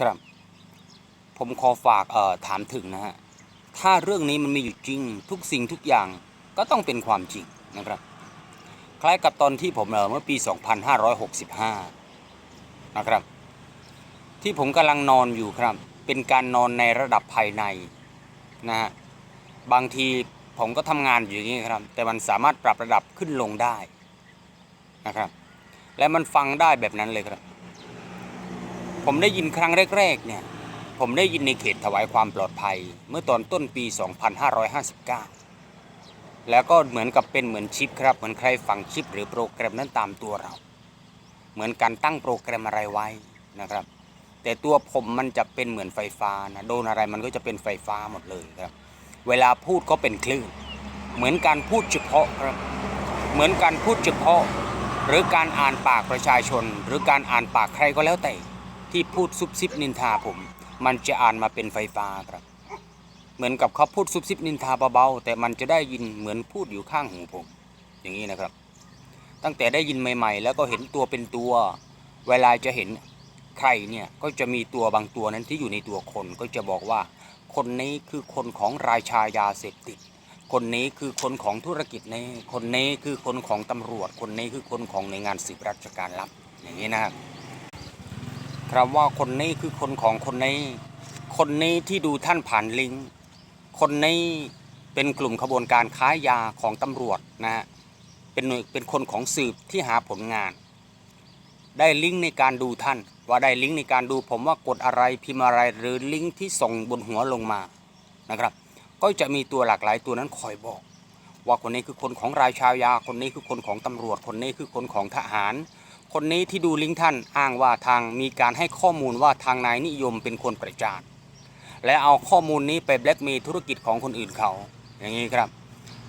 ครับ ผมขอฝากเอ่อถามถึงนะฮะถ้าเรื่องนี้มันมีอยู่จริง ทุกสิ่งทุกอย่างก็ต้องเป็นความจริงนะครับ คล้ายกับตอนที่ผมเอ่อเมื่อปี 2565 นะครับ ที่ผมกำลังนอนอยู่ครับ เป็นการนอนในระดับภายในนะฮะบางทีผมก็ทำงานอยู่อย่างนี้ครับ แต่มันสามารถปรับระดับขึ้นลงได้นะครับ และมันฟังได้แบบนั้นเลยครับ ผมได้ยินครั้งแรกๆเนี่ยผมได้ยินในเขตถวายความปลอดภัย เมื่อตอนต้นปี 2559 แล้วก็เหมือนกับเป็นเหมือนชิปครับเหมือนใครฝังชิป หรือโปรแกรมนั้นตามตัวเรา เหมือนการตั้งโปรแกรมอะไรไว้นะครับ แต่ตัวผมมันจะเป็นเหมือนไฟฟ้านะโดนอะไรมันก็จะเป็นไฟฟ้าหมดเลยครับ เวลาพูดก็เป็นคลื่น เหมือนการพูดเฉพาะครับเหมือนการพูดเฉพาะ หรือการอ่านปากประชาชน หรือการอ่านปากใครก็แล้วแต่ ที่พูดซุบซิบนินทาผม มันจะอ่านมาเป็นไฟฟ้าครับ เหมือนกับเขาพูดซุบซิบนินทาเบาๆแต่มันจะได้ยินเหมือนพูดอยู่ข้างหูผม อย่างนี้นะครับ ตั้งแต่ได้ยินใหม่ ๆ แล้วก็เห็นตัวเป็นตัว เวลาจะเห็นใครเนี่ยก็จะมีตัวบางตัวนั้นที่อยู่ในตัวคน ก็จะบอกว่า คนนี้คือคนของรายชายาเสพติดคนนี้คือคนของธุรกิจนี้คนนี้คือคนของตำรวจ คนนี้คือคนของหน่วยงานสืบราชการลับอย่างนี้นะครับ ครับว่าคนนี้คือคนของคนนี้ คนนี้ที่ดูท่านผ่านลิงก์ คนนี้เป็นกลุ่มขบวนการค้ายาของตำรวจนะฮะ เป็นหน่วยเป็นคนของสืบที่หาผลงาน ได้ลิงก์ในการดูท่าน ว่าได้ลิงก์ในการดูผมว่ากดอะไรพิมพ์อะไรหรือลิงก์ที่ส่งบนหัวลงมานะครับ ก็จะมีตัวหลากหลายตัวนั้นคอยบอก ว่าคนนี้คือคนของรายชายา คนนี้คือคนของตำรวจ คนนี้คือคนของทหาร คนนี้ที่ดูลิงก์ท่านอ้างว่าทางมีการให้ข้อมูลว่าทางนายนิยมเป็นคนประจานและเอาข้อมูลนี้ไปแบล็กเมย์ธุรกิจของคนอื่นเขาอย่างนี้ครับ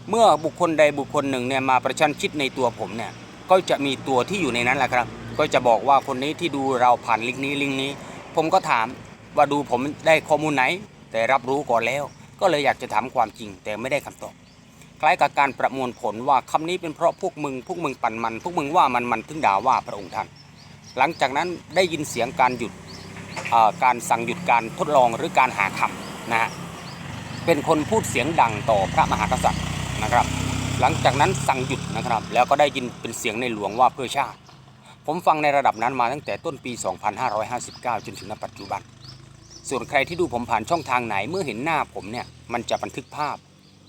เมื่อบุคคลใดบุคคลหนึ่งเนี่ยมาประชันชิดในตัวผมเนี่ยก็จะมีตัวที่อยู่ในนั้นแหละครับ ก็จะบอกว่าคนนี้ที่ดูเราผ่านลิงก์นี้ลิงก์นี้ ผมก็ถามว่าดูผมได้ข้อมูลไหน แต่รับรู้ก่อนแล้ว ก็เลยอยากจะถามความจริงแต่ไม่ได้คำตอบ คล้ายกับการประมวลผลว่าคำนี้เป็นเพราะพวกมึง พวกมึงปั่นมัน พวกมึงว่ามันมันถึงด่าว่าพระองค์ท่าน หลังจากนั้นได้ยินเสียงการหยุดการสั่งหยุดการทดลองหรือการหาคำนะฮะเป็นคนพูดเสียงดังต่อพระมหากษัตริย์นะครับ หลังจากนั้นสั่งหยุดนะครับ แล้วก็ได้ยินเป็นเสียงในหลวงว่าเพื่อชาติ ผมฟังในระดับนั้นมาตั้งแต่ต้นปี 2559 จนถึงณปัจจุบัน ส่วนใครที่ดูผมผ่านช่องทางไหนเมื่อเห็นหน้าผมเนี่ยมันจะบันทึกภาพ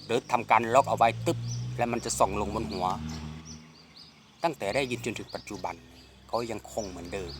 หรือทำการล็อกเอาไว้ตึ๊บและมันจะส่องลงบนหัว ตั้งแต่ได้ยินจนถึงปัจจุบันก็ยังคงเหมือนเดิม